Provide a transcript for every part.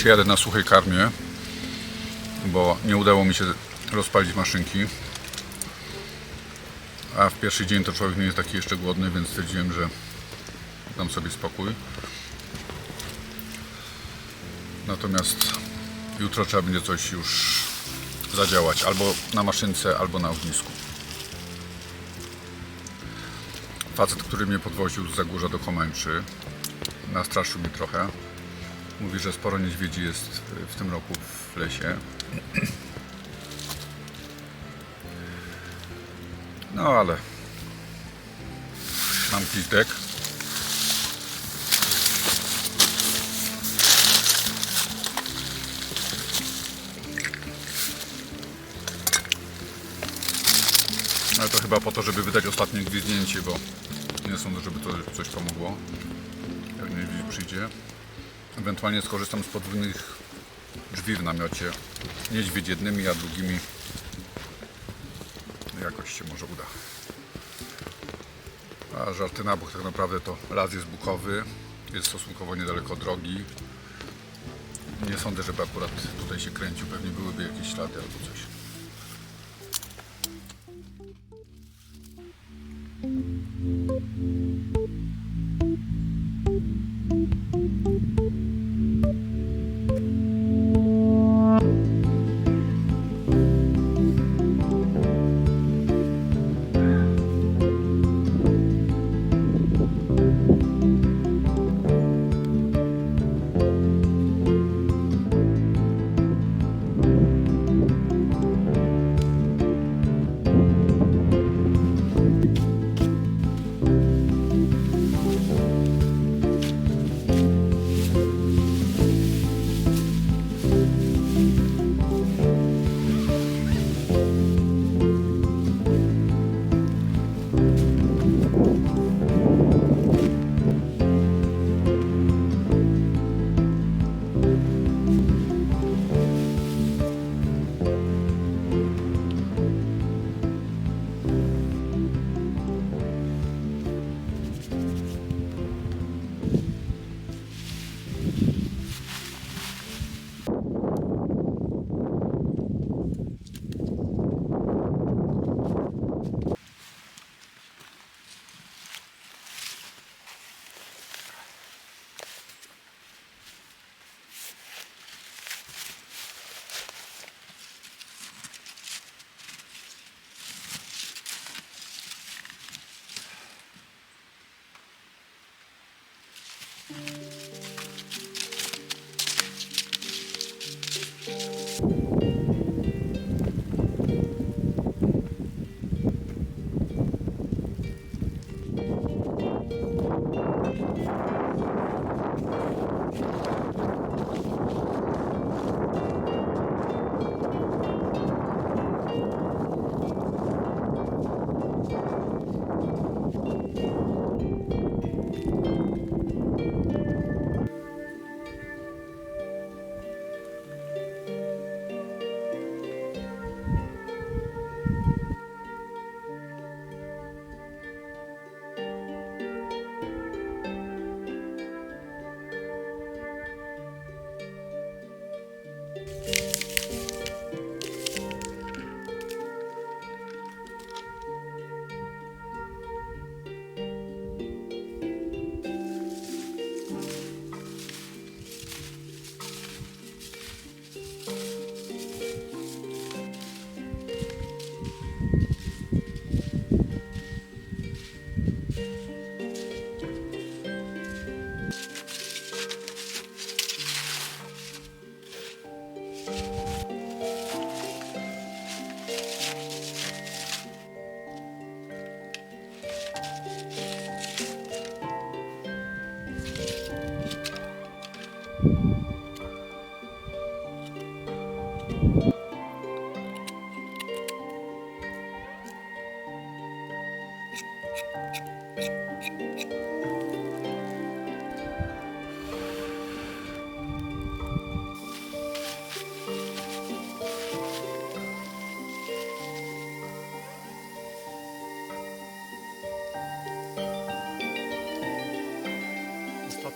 Dzisiaj jadę na suchej karmie, bo nie udało mi się rozpalić maszynki. A w pierwszy dzień to człowiek nie jest taki jeszcze głodny, więc stwierdziłem, że dam sobie spokój. Natomiast jutro trzeba będzie coś już zadziałać, albo na maszynce, albo na ognisku. Facet, który mnie podwoził z Zagórza do Komęczy, nastraszył mnie trochę. Mówi, że sporo niedźwiedzi jest w tym roku w lesie. No ale mam pizdek. Ale to chyba po to, żeby wydać ostatnie gwizdnięcie, bo nie sądzę, żeby to coś pomogło. Jak niedźwiedź przyjdzie. Ewentualnie skorzystam z podwójnych drzwi w namiocie. Niedźwiedź jednymi, a drugimi jakoś się może uda. A żarty na bok, tak naprawdę to las jest bukowy, jest stosunkowo niedaleko drogi. Nie sądzę, żeby akurat tutaj się kręcił, pewnie byłyby jakieś ślady albo coś.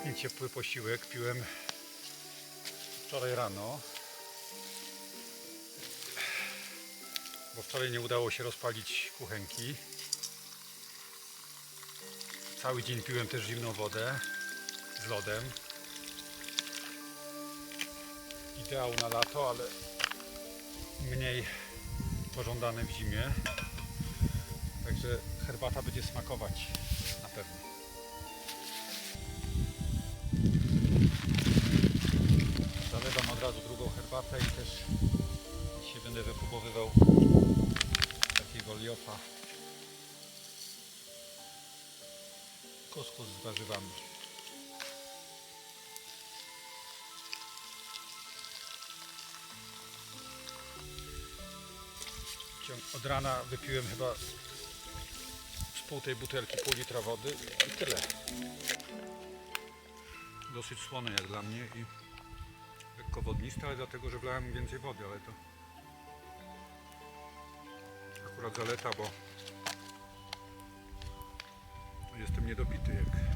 Ostatni ciepły posiłek piłem wczoraj rano. Bo wczoraj nie udało się rozpalić kuchenki. Cały dzień piłem też zimną wodę z lodem. Ideał na lato, ale mniej pożądane w zimie. Także herbata będzie smakować na pewno. Drugą herbatę i też dzisiaj będę wypróbowywał takiego liofa. Kuskus z warzywami. Od rana wypiłem chyba z pół tej butelki, pół litra wody i tyle. Dosyć słone jak dla mnie i lekko wodniste, ale dlatego, że wlałem więcej wody, ale to akurat zaleta, bo jestem niedopity, jak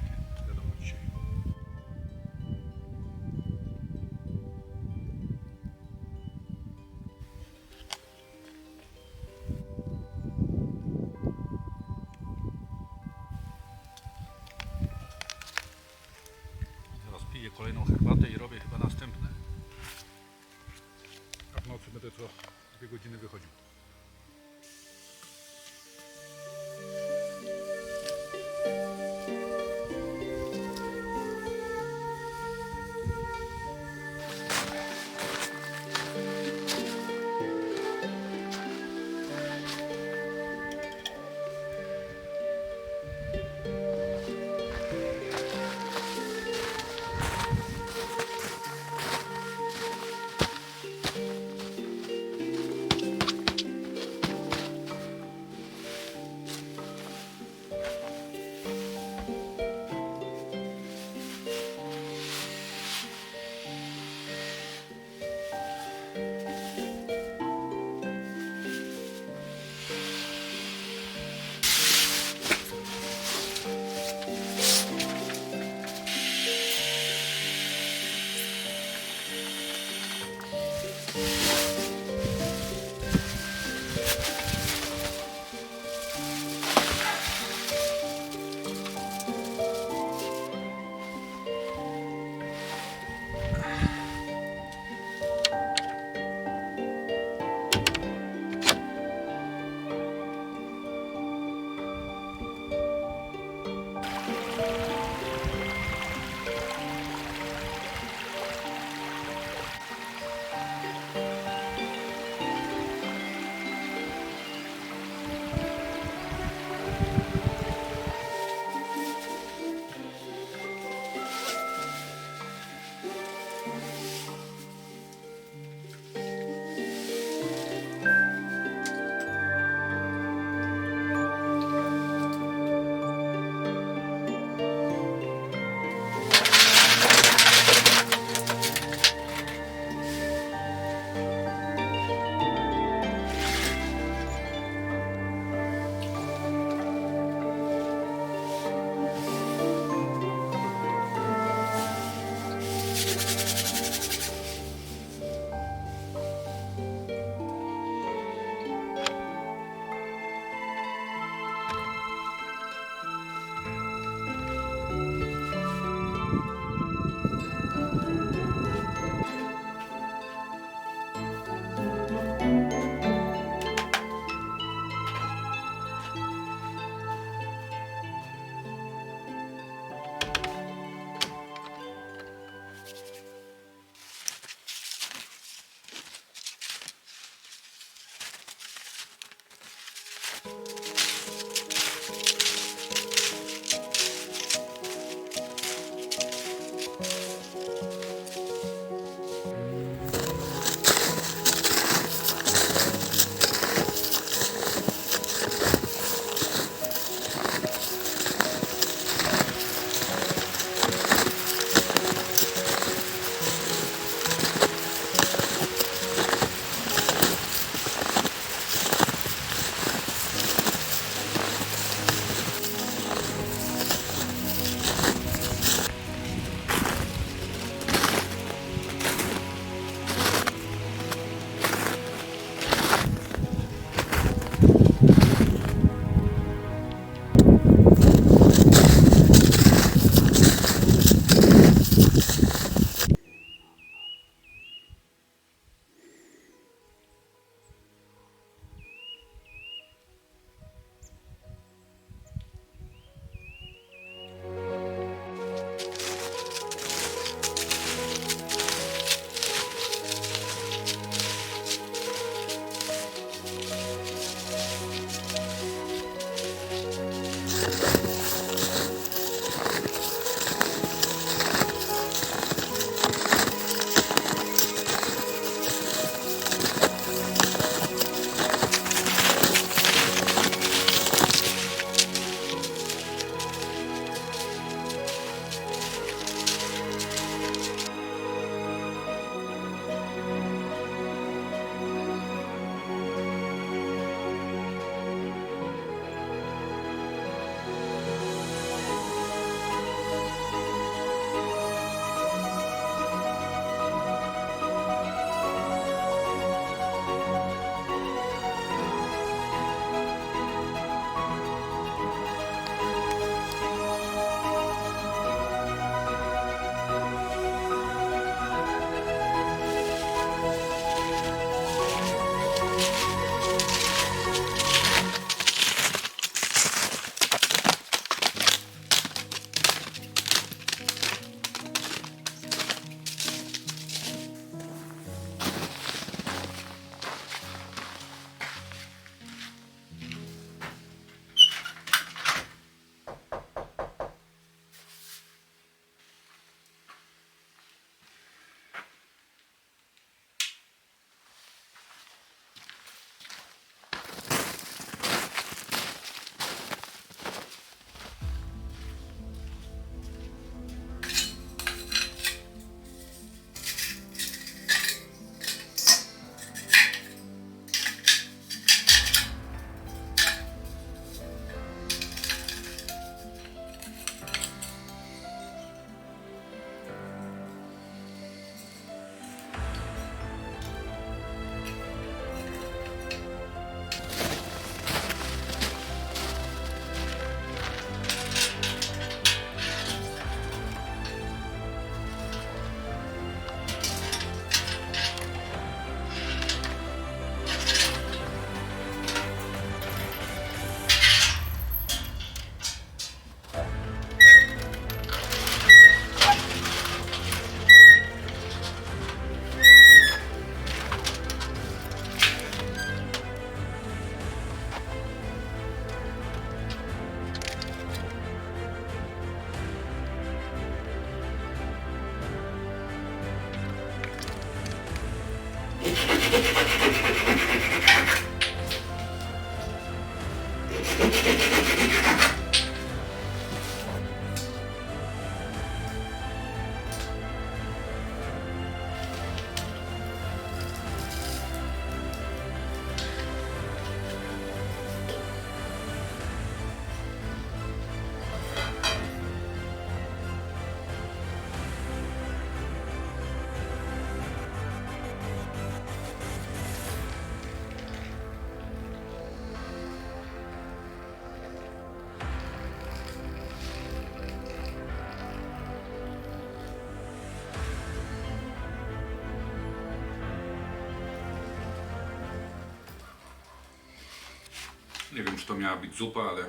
Nie wiem, czy to miała być zupa, ale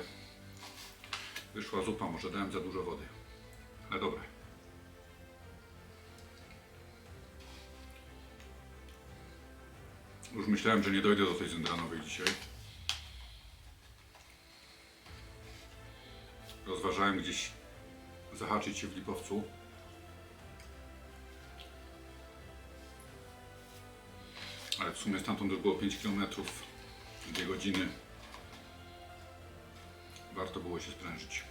wyszła zupa. Może dałem za dużo wody. Ale dobre. Już myślałem, że nie dojdę do tej zędranowej dzisiaj. Rozważałem gdzieś zahaczyć się w Lipowcu. Ale w sumie stamtąd już było 5 km, 2 godziny. Warto było się sprężyć.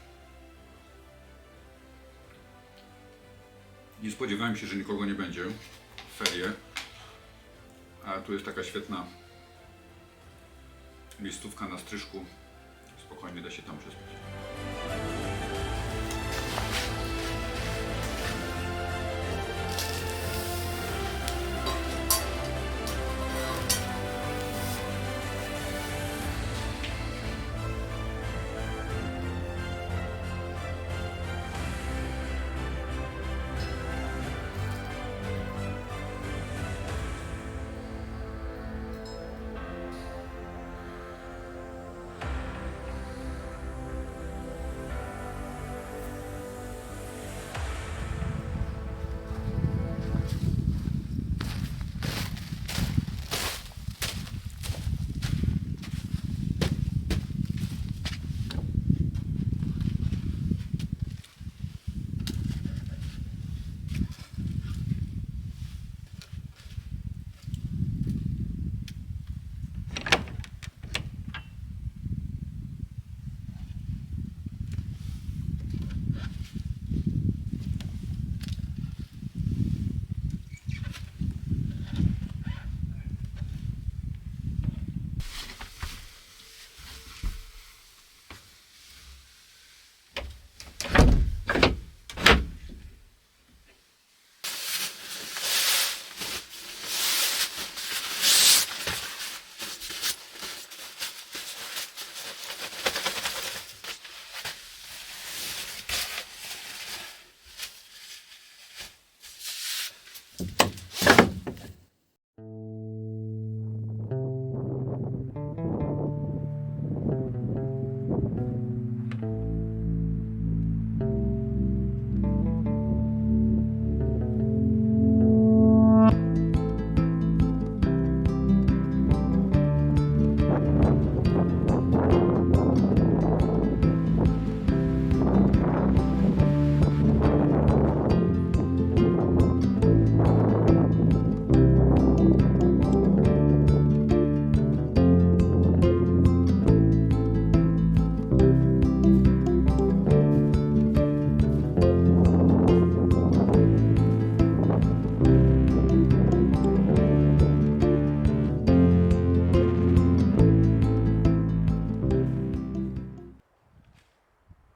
Nie spodziewałem się, że nikogo nie będzie w ferie. A tu jest taka świetna miejscówka na stryżku. Spokojnie da się tam przespać.